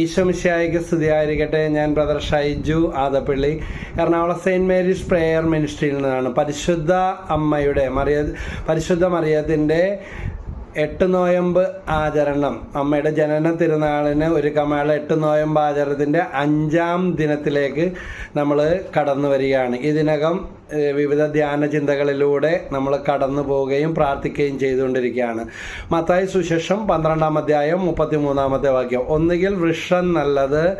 ഈശോമിശായിക്ക് സ്തുതിയായിരിക്കട്ടെ. ഞാൻ brother Shaiju Adappally. Ernakulam saint Mary's prayer മിനിസ്ട്രിയിൽ നിന്നാണ് പരിശുദ്ധ അമ്മയുടെ മറിയ പരിശുദ്ധ മറിയത്തിന്റെ എട്ട് നോയമ്പ് ആചരണം. അമ്മയുടെ ജനന തിരുനാളിന് ഒരു കമാള എട്ട് നോയമ്പ് ആചരണത്തിന്റെ അഞ്ചാം ദിനത്തിലേക്ക് നമ്മൾ കടന്നു വരികയാണ്. ഇതിനകം വിവിധ ധ്യാന ചിന്തകളിലൂടെ നമ്മൾ കടന്നു പോവുകയും പ്രാർത്ഥിക്കുകയും ചെയ്തുകൊണ്ടിരിക്കുകയാണ്. മത്തായ സുശേഷം പന്ത്രണ്ടാം അധ്യായം മുപ്പത്തി മൂന്നാമത്തെ വാക്യം. ഒന്നുകിൽ വൃക്ഷം നല്ലത്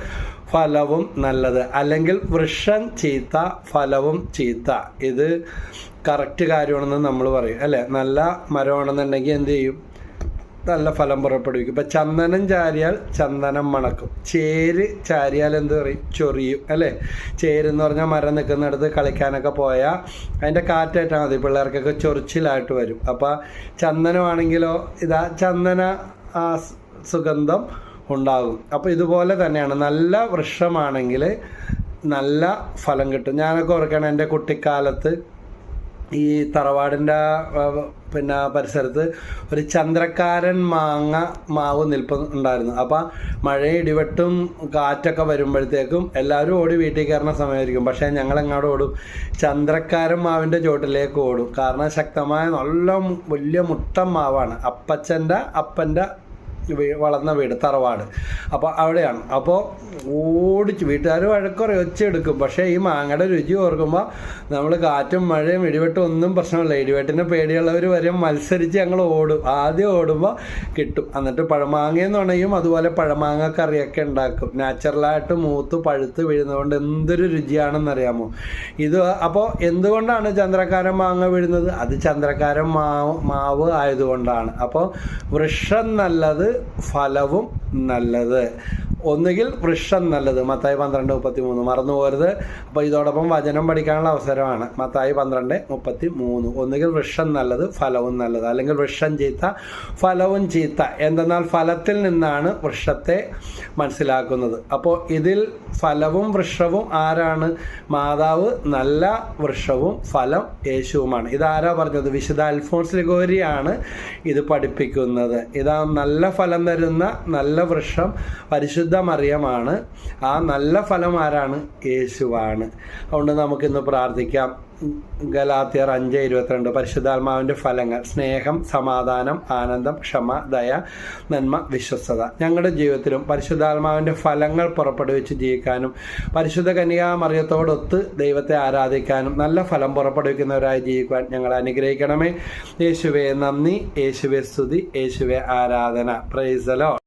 ഫലവും നല്ലത്. അല്ലെങ്കിൽ വൃക്ഷം ചീത്ത ഫലവും ചീത്ത. ഇത് കറക്റ്റ് കാര്യമാണെന്ന് നമ്മൾ പറയും അല്ലേ? നല്ല മരമാണെന്നുണ്ടെങ്കിൽ എന്ത് ചെയ്യും? നല്ല ഫലം പുറപ്പെടുവിക്കും. ഇപ്പം ചന്ദനം ചാരിയാൽ ചന്ദനം മണക്കും. ചേര് ചാരിയാൽ എന്ത് പറയും? ചൊറിയും അല്ലേ? ചേര് എന്ന് പറഞ്ഞാൽ മരം നിൽക്കുന്നിടത്ത് കളിക്കാനൊക്കെ പോയാൽ അതിന്റെ കാറ്റേറ്റാൽ മതി. പിള്ളേർക്കൊക്കെ ചൊറിച്ചിലായിട്ട് വരും. അപ്പോൾ ചന്ദനമാണെങ്കിലോ ഇതാ ചന്ദന ആ സുഗന്ധം ഉണ്ടാകും. അപ്പോൾ ഇതുപോലെ തന്നെയാണ്. നല്ല വൃക്ഷമാണെങ്കിൽ നല്ല ഫലം കിട്ടും. ഞാനൊക്കെ ഓർക്കണം എന്റെ കുട്ടിക്കാലത്ത് ഈ തറവാടിന്റെ പിന്നെ പരിസരത്ത് ഒരു ചന്ദ്രക്കാരൻ മാങ്ങ മാവ് നിൽപ്പ് ഉണ്ടായിരുന്നു. അപ്പം മഴയും ഇടിവെട്ടും കാറ്റൊക്കെ വരുമ്പോഴത്തേക്കും എല്ലാവരും ഓടി വീട്ടിൽ കയറുന്ന സമയമായിരിക്കും. പക്ഷേ ഞങ്ങൾ ഓടും. ചന്ദ്രക്കാരൻ മാവിന്റെ ചോട്ടിലേക്ക് ഓടും. കാരണം ശക്തമായ നല്ല വലിയ മുട്ടൻ മാവാണ്. അപ്പച്ചന്റെ അപ്പന്റെ വളർന്ന വീട് തറവാട്. അപ്പോൾ അവിടെയാണ്. അപ്പോൾ ഓടിച്ച് വീട്ടുകാർ വഴക്കുറേ ഒച്ചെടുക്കും പക്ഷേ ഈ മാങ്ങയുടെ രുചി ഓർക്കുമ്പോൾ നമ്മൾ കാറ്റും മഴയും ഇടിവെട്ടും ഒന്നും പ്രശ്നമില്ല. ഇടിവെട്ടിന് പേടിയുള്ളവർ വരെ മത്സരിച്ച് ഞങ്ങൾ ഓടും. ആദ്യം ഓടുമ്പോൾ കിട്ടും. എന്നിട്ട് പഴമാങ്ങയെന്ന് പറയും അതുപോലെ പഴമാങ്ങ കറിയൊക്കെ ഉണ്ടാക്കും. നാച്ചുറലായിട്ട് മൂത്ത് പഴുത്ത് വീഴുന്നതുകൊണ്ട് എന്തൊരു രുചിയാണെന്നറിയാമോ? ഇത് അപ്പോൾ എന്തുകൊണ്ടാണ് ചന്ദ്രക്കാരൻ മാങ്ങ വീഴുന്നത്? അത് ചന്ദ്രക്കാരൻ മാവ് മാവ് ആയതുകൊണ്ടാണ്. അപ്പോൾ വൃക്ഷം നല്ലത് ഫലവും നല്ലത്. ഒന്നുകിൽ വൃക്ഷം നല്ലത്. മത്തായി പന്ത്രണ്ട് മുപ്പത്തി മൂന്ന് മറന്നു പോരുത് അപ്പോൾ ഇതോടൊപ്പം വചനം പഠിക്കാനുള്ള അവസരമാണ്. മത്തായി പന്ത്രണ്ട് മുപ്പത്തി മൂന്ന് ഒന്നുകിൽ വൃക്ഷം നല്ലത് ഫലവും നല്ലത്. അല്ലെങ്കിൽ വൃക്ഷം ചീത്ത ഫലവും ചീത്ത. എന്തെന്നാൽ ഫലത്തിൽ നിന്നാണ് വൃക്ഷത്തെ മനസ്സിലാക്കുന്നത്. അപ്പോൾ ഇതിൽ ഫലവും വൃക്ഷവും ആരാണ്? മാതാവ് നല്ല വൃക്ഷവും ഫലം യേശുവുമാണ്. ഇതാരാ പറഞ്ഞത്? വിശുദ്ധ അൽഫോൺസ് ലിഗോരിയാണ് ഇത് പഠിപ്പിക്കുന്നത്. ഇതാ നല്ല ഫലം തരുന്ന നല്ല വൃക്ഷം പരിശുദ്ധ മറിയമാണ് ആ നല്ല ഫലം ആരാണ്? യേശുവാണ്. അതുകൊണ്ട് നമുക്കിന്ന് പ്രാർത്ഥിക്കാം. ഗലാത്തിയർ അഞ്ച് ഇരുപത്തിരണ്ട്. പരിശുദ്ധാത്മാവിന്റെ ഫലങ്ങൾ സ്നേഹം സമാധാനം ആനന്ദം ക്ഷമ ദയ നന്മ വിശ്വസ്തത. ഞങ്ങളുടെ ജീവിതത്തിലും പരിശുദ്ധാത്മാവിന്റെ ഫലങ്ങൾ പുറപ്പെടുവിച്ച് ജീവിക്കാനും പരിശുദ്ധ കന്യാമറിയത്തോടൊത്ത് ദൈവത്തെ ആരാധിക്കാനും നല്ല ഫലം പുറപ്പെടുവിക്കുന്നവരായി ജീവിക്കാൻ ഞങ്ങൾ അനുഗ്രഹിക്കണമേ. യേശുവെ നന്ദി യേശുവെ സ്തുതി യേശുവെ ആരാധന. പ്രൈസലോ